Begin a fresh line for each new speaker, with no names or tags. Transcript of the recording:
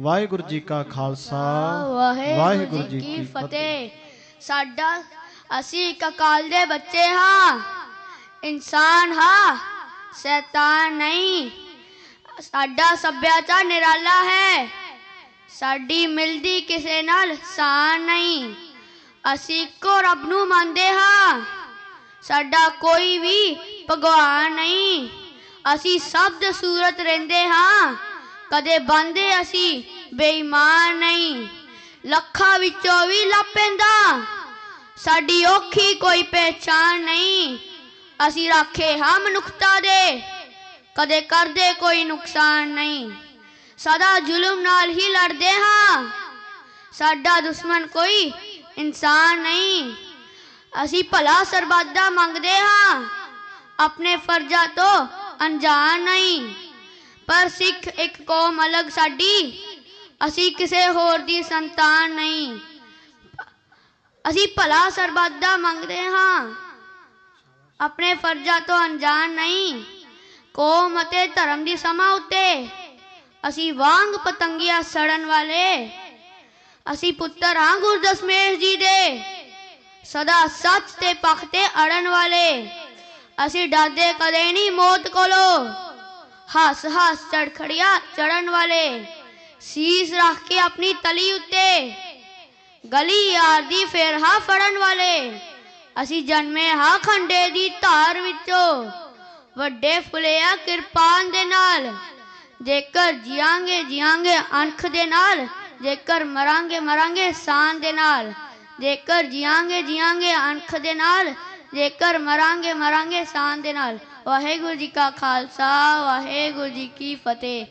ਵਾਹਿਗੁਰੂ ਜੀ ਕਾ ਖਾਲਸਾ
ਵਾਹਿਗੁਰੂ ਜੀ ਕੀ ਫਤਿਹ। ਸਾਡਾ ਅਸੀਂ ਇੱਕ ਅਕਾਲ ਦੇ ਬੱਚੇ ਹਾਂ। ਇਨਸਾਨ ਹਾਂ ਸ਼ੈਤਾਨ ਨਹੀਂ। ਸਾਡਾ ਸੱਭਿਆਚਾਰ ਨਿਰਾਲਾ ਹੈ। ਸਾਡੀ ਮਿਲਦੀ ਕਿਸੇ ਨਾਲ ਸਾਨ ਨਹੀਂ। ਅਸੀਂ ਇੱਕੋ ਰੱਬ ਨੂੰ ਮੰਨਦੇ ਹਾਂ। ਸਾਡਾ ਕੋਈ ਵੀ ਭਗਵਾਨ ਨਹੀਂ। ਅਸੀਂ ਸ਼ਬਦ ਸੂਰਤ ਰਹਿੰਦੇ ਹਾਂ। ਕਦੇ ਬੰਦੇ ਅਸੀਂ ਬੇਈਮਾਨ ਨਹੀਂ। ਲੱਖਾਂ ਵਿੱਚੋਂ ਵੀ ਲੱਪੈਂਦਾ ਸਾਡੀ ਔਖੀ ਕੋਈ ਪਹਿਚਾਨ ਨਹੀਂ। ਅਸੀਂ ਰੱਖੇ ਹਾਂ ਮਨੁੱਖਤਾ ਦੇ। ਕਦੇ ਕਰਦੇ ਕੋਈ ਨੁਕਸਾਨ ਨਹੀਂ। ਸਦਾ ਜ਼ੁਲਮ ਨਾਲ ਹੀ ਲੜਦੇ ਹਾਂ। ਸਾਡਾ ਦੁਸ਼ਮਣ ਕੋਈ ਇਨਸਾਨ ਨਹੀਂ। ਅਸੀਂ ਭਲਾ ਸਰਬੱਤ ਦਾ ਮੰਗਦੇ ਹਾਂ। ਆਪਣੇ ਫਰਜ਼ਾਂ ਤੋਂ ਅਣਜਾਣ ਨਹੀਂ। ਪਰ ਸਿੱਖ ਇੱਕ ਕੌਮ ਅਲੱਗ ਸਾਡੀ। ਅਸੀਂ ਕਿਸੇ ਹੋਰ ਦੀ ਸੰਤਾਨ ਨਹੀਂ। ਅਸੀਂ ਭਲਾ ਸਰਬੱਤ ਮੰਗਦੇ ਹਾਂ। ਆਪਣੇ ਫਰਜ਼ਾਂ ਤੋਂ ਅਣਜਾਣ ਨਹੀਂ। ਕੌਮ ਅਤੇ ਧਰਮ ਦੀ ਸਮਾਂ ਉੱਤੇ ਅਸੀਂ ਵਾਂਗ ਪਤੰਗੀਆਂ ਸੜਨ ਵਾਲੇ। ਅਸੀਂ ਪੁੱਤਰ ਹਾਂ ਗੁਰਦਸਮੇਸ਼ ਜੀ ਦੇ। ਸਦਾ ਸੱਚ ਤੇ ਪੱਖ ਤੇ ਅੜਨ ਵਾਲੇ। ਅਸੀਂ ਡਰਦੇ ਕਦੇ ਨਹੀਂ ਮੌਤ ਕੋਲੋਂ। ਹੱਸ ਹੱਸ ਚੜਖੜੀਆਂ ਚੜਨ ਵਾਲੇ। ਸੀਸ ਰੱਖ ਕੇ ਆਪਣੀ ਤਲੀ ਉੱਤੇ। ਗਲੀ ਯਾਰ ਦੀ ਫੇਰ ਹਾਂ ਫੜਨ ਵਾਲੇ। ਅਸੀਂ ਜਨਮੇ ਹਾਂ ਖੰਡੇ ਦੀ ਧਾਰ ਵਿੱਚੋਂ। ਵੱਡੇ ਫੁੱਲਿਆ ਕਿਰਪਾਨ ਦੇ ਨਾਲ। ਜੇਕਰ ਜੀਵਾਂਗੇ ਜੀਵਾਂਗੇ ਅਣਖ ਦੇ ਨਾਲ। ਜੇਕਰ ਮਰਾਂਗੇ ਮਰਾਂਗੇ ਸਾਨ ਦੇ ਨਾਲ। ਜੇਕਰ ਜੀਵਾਂਗੇ ਜੀਵਾਂਗੇ ਅਣਖ ਦੇ ਨਾਲ। ਜੇਕਰ ਮਰਾਂਗੇ ਮਰਾਂਗੇ ਸਾਨ ਦੇ ਨਾਲ। ਵਾਹਿਗੁਰੂ ਜੀ ਕਾ ਖਾਲਸਾ ਵਾਹਿਗੁਰੂ ਜੀ ਕੀ ਫਤਿਹ।